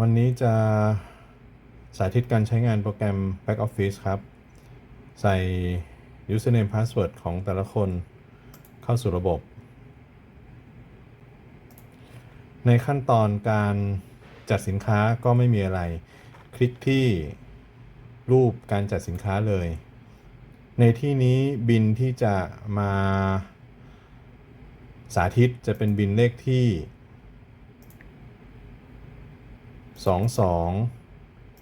วันนี้จะสาธิตการใช้งานโปรแกรม Back Office ครับ ใส่ username password ของแต่ละคนเข้าสู่ระบบ ในขั้นตอนการจัดสินค้าก็ไม่มีอะไร คลิกที่รูปการจัดสินค้าเลย ในที่นี้บินที่จะมาสาธิตจะเป็นบินเลขที่ สองสอง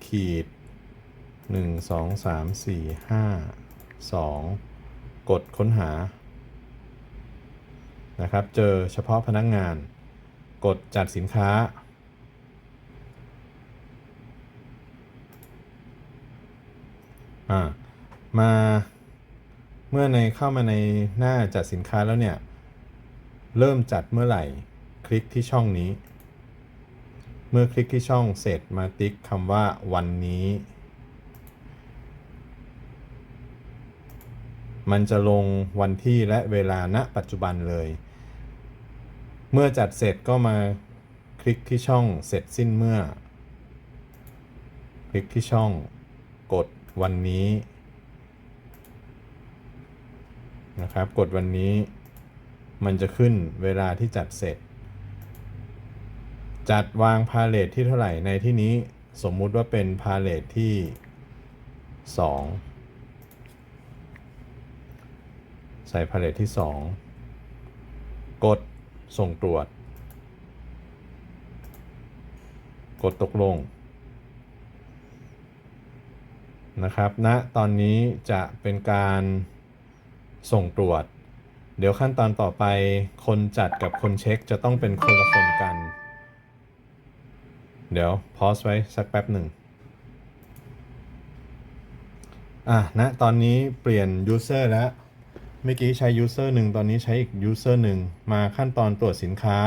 ขีดหนึ่งสองสามสี่ห้าสองกดค้นหา นะครับ เจอเฉพาะพนักงงาน กดจัดสินค้า อ่า มาเมื่อในเข้ามาในหน้าจัดสินค้าแล้วเนี่ย เริ่มจัดเมื่อไหร่ คลิกที่ช่องนี้ เมื่อคลิกที่ช่องเสร็จมาติ๊กคำว่าวันนี้ มันจะลงวันที่และเวลาณปัจจุบันเลย เมื่อจัดเสร็จก็มาคลิกที่ช่องเสร็จสิ้นเมื่อ คลิกที่ช่องกดวันนี้นะครับ กดวันนี้มันจะขึ้นเวลาที่จัดเสร็จ จัดวางพาเลทที่เท่าไหร่ในที่นี้สมมุติว่าเป็นพาเลทที่ 2 ใส่พาเลทที่ 2 กดส่งตรวจ กดตกลงนะครับณนะตอนนี้จะเป็นการส่งตรวจ เดี๋ยวขั้นตอนต่อไปคนจัดกับคนเช็คจะต้องเป็นคนละคนกัน เดี๋ยวพอสไว้สักแป๊บหนึ่งอะณนะตอนนี้เปลี่ยน user แล้ว เมื่อกี้ใช้ user หนึ่งตอนนี้ใช้อีก user หนึ่งมาขั้นตอนตรวจสินค้า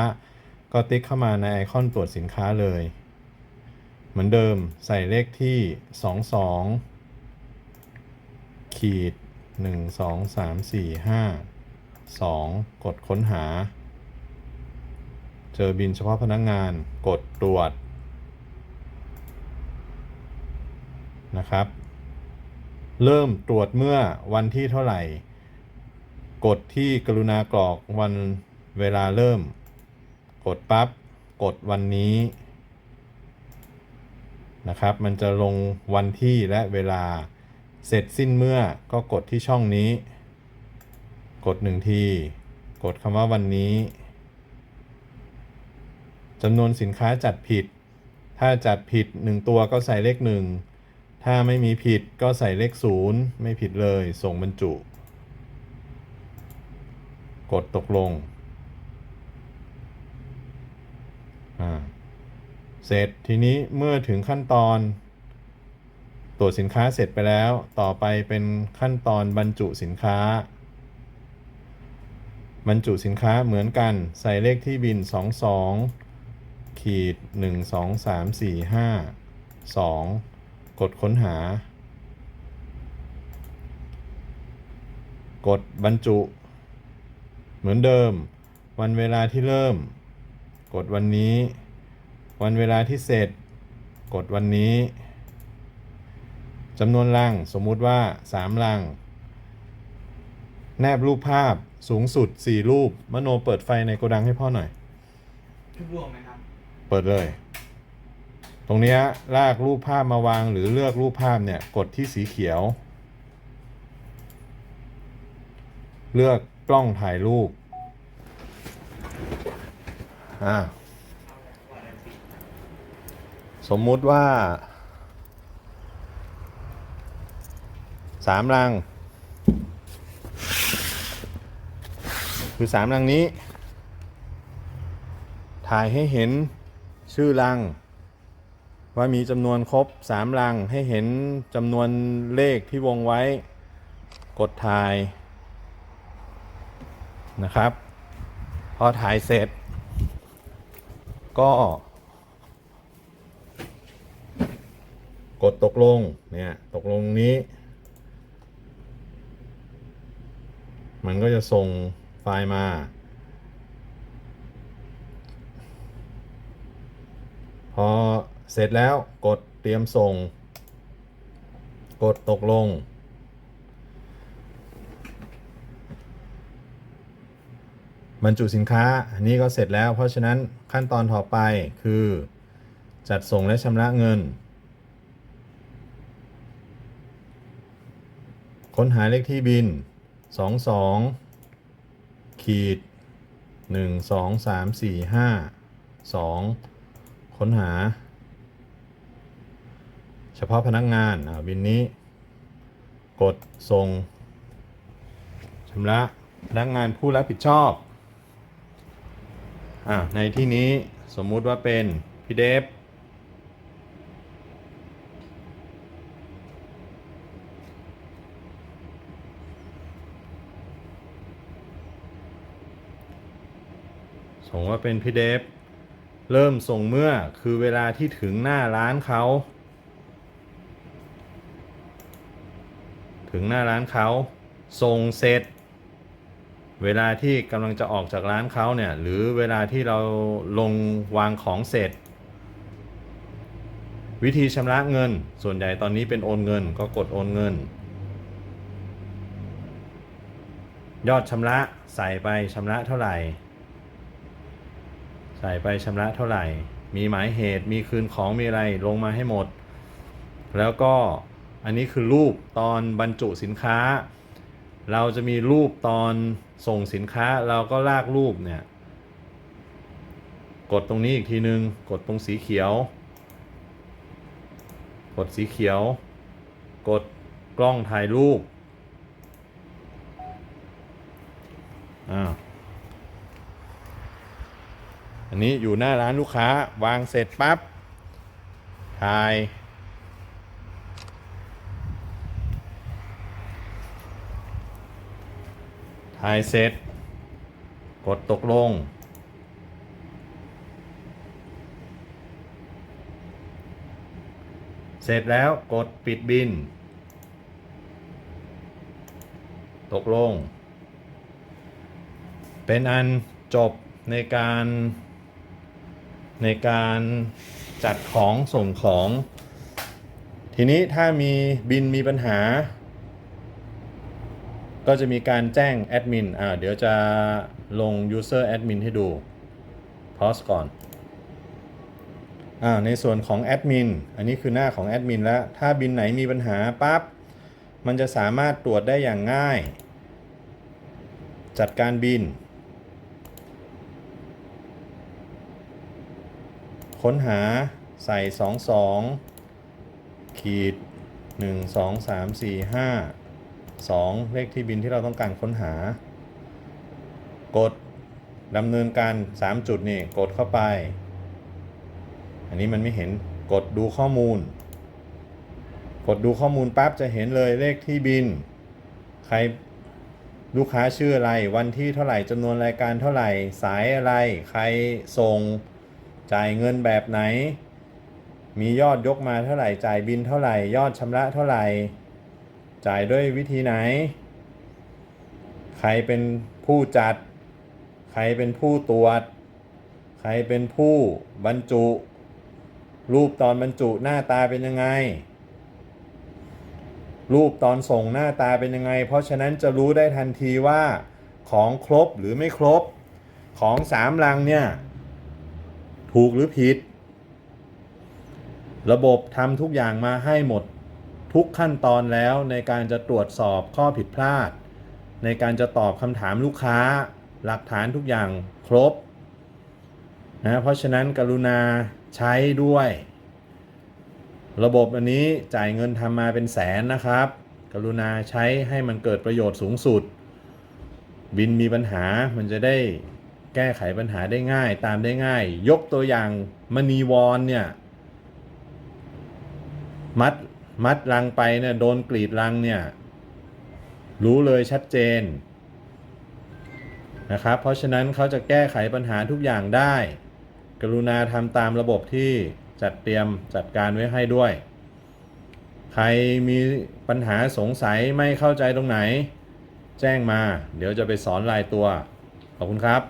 ก็ติ๊กเข้ามาในไอคอนตรวจสินค้าเลย เหมือนเดิมใส่เลขที่ 22 ขีด 1 2 3 4 5 2 กดค้นหา เจอบินเฉพาะพนักงงานกดตรวจ นะครับ เริ่มตรวจเมื่อวันที่เท่าไหร่ กดที่กรุณากรอกวันเวลาเริ่ม กดปับ๊บกดวันนี้นะครับ มันจะลงวันที่และเวลาเสร็จสิ้นเมื่อก็กดที่ช่องนี้ กดหนึ่งที กดคำว่าวันนี้จำนวนสินค้าจัดผิด ถ้าจัดผิด 1 ตัวก็ใส่เลข1 ถ้าไม่มีผิดก็ใส่เลข 0 ไม่ผิดเลย ส่งบรรจุ กดตกลง เสร็จทีนี้เมื่อถึงขั้นตอน ตรวจสินค้าเสร็จไปแล้ว ต่อไปเป็นขั้นตอนบรรจุสินค้า บรรจุสินค้าเหมือนกัน ใส่เลขที่บิน 22ขีด1 2 3 4 5 2 กดค้นหา กดบรรจุ เหมือนเดิม วันเวลาที่เริ่ม กดวันนี้ วันเวลาที่เสร็จ กดวันนี้จำนวนลังสมมุติว่า 3 ลัง แนบรูปภาพสูงสุด 4 รูป มโนเปิดไฟในโกดังให้พ่อหน่อย ทุกวงไหมครับ เปิดเลย ตรงนี้ลากรูปภาพมาวางหรือเลือกรูปภาพเนี่ยกดที่สีเขียว เลือกกล้องถ่ายรูปอ่าสมมุติว่าสามรัง คือสามรังนี้ ถ่ายให้เห็นชื่อรัง ว่ามีจำนวนครบสามรังให้เห็นจำนวนเลขที่วงไว้ กดถ่ายนะครับ พอถ่ายเสร็จ ก็ กดตกลงเนี่ย ตกลงนี้ มันก็จะส่งไฟล์มาพอ เสร็จแล้วกดเตรียมส่ง กดตกลง บรรจุสินค้าอันนี้ก็เสร็จแล้ว เพราะฉะนั้นขั้นตอนต่อไปคือ จัดส่งและชำระเงิน ค้นหาเลขที่บิน 22 ขีด 1 2 3 4 5 2 ค้นหา เฉพาะพนักงานบินนี้ กดส่งชำระพนักงานผู้รับผิดชอบอในที่นี้สมมุติว่าเป็นพี่เดฟส่งว่าเป็นพี่เดฟเริ่มส่งเมื่อคือเวลาที่ถึงหน้าร้านเขา ถึงหน้าร้านเขาส่งเสร็จ เวลาที่กำลังจะออกจากร้านเขาเนี่ย หรือเวลาที่เราลงวางของเสร็จ วิธีชำระเงิน ส่วนใหญ่ตอนนี้เป็นโอนเงินก็กดโอนเงิน ยอดชำระใส่ไปชำระเท่าไหร่ ใส่ไปชำระเท่าไหร่ มีหมายเหตุมีคืนของมีอะไรลงมาให้หมด แล้วก็ อันนี้คือรูปตอนบรรจุสินค้า เราจะมีรูปตอนส่งสินค้าเราก็ลากรูปเนี่ย กดตรงนี้อีกทีนึง กดตรงสีเขียว กดสีเขียว กดกล้องถ่ายรูปอ่าอันนี้อยู่หน้าร้านลูกค้าวางเสร็จปั๊บถ่าย ถ่ายเสร็จ กดตกลง เสร็จแล้วกดปิดบิน ตกลง เป็นอันจบในการในการจัดของส่งของ ทีนี้ถ้ามีบินมีปัญหา ก็จะมีการแจ้งแอดมินอ่าเดี๋ยวจะลง user admin ให้ดู pause ก่อนอ่าในส่วนของแอดมินอันนี้คือหน้าของแอดมินแล้ว ถ้าบินไหนมีปัญหาปั๊บมันจะสามารถตรวจได้อย่างง่าย จัดการบิน ค้นหาใส่ 22 ขีด 1 2 3 4 5 2 เลขที่บินที่เราต้องการค้นหา กดดำเนินการ 3 จุดนี่กดเข้าไป อันนี้มันไม่เห็นกดดูข้อมูล กดดูข้อมูลปั๊บจะเห็นเลยเลขที่บิน ใครลูกค้าชื่ออะไร วันที่เท่าไหร่จำนวนรายการเท่าไหร่ สายอะไร ใครส่ง จ่ายเงินแบบไหน มียอดยกมาเท่าไหร่ จ่ายบินเท่าไหร่ ยอดชำระเท่าไหร่ จ่ายด้วยวิธีไหน ใครเป็นผู้จัด ใครเป็นผู้ตรวจ ใครเป็นผู้บรรจุ รูปตอนบรรจุหน้าตาเป็นยังไง รูปตอนส่งหน้าตาเป็นยังไง เพราะฉะนั้นจะรู้ได้ทันทีว่าของครบหรือไม่ครบ ของสามลังเนี่ยถูกหรือผิด ระบบทำทุกอย่างมาให้หมด ทุกขั้นตอนแล้วในการจะตรวจสอบข้อผิดพลาด ในการจะตอบคำถามลูกค้า หลักฐานทุกอย่างครบนะเพราะฉะนั้นกรุณาใช้ด้วย ระบบอันนี้จ่ายเงินทำมาเป็นแสนนะครับ กรุณาใช้ให้มันเกิดประโยชน์สูงสุด บินมีปัญหามันจะได้แก้ไขปัญหาได้ง่ายตามได้ง่าย ยกตัวอย่างมณีวอนเนี่ยมัด มัดรังไปเนี่ยโดนกรีดรังเนี่ย รู้เลยชัดเจนนะครับ เพราะฉะนั้นเขาจะแก้ไขปัญหาทุกอย่างได้ กรุณาทำตามระบบที่จัดเตรียมจัดการไว้ให้ด้วย ใครมีปัญหาสงสัยไม่เข้าใจตรงไหน แจ้งมา เดี๋ยวจะไปสอนรายตัว ขอบคุณครับ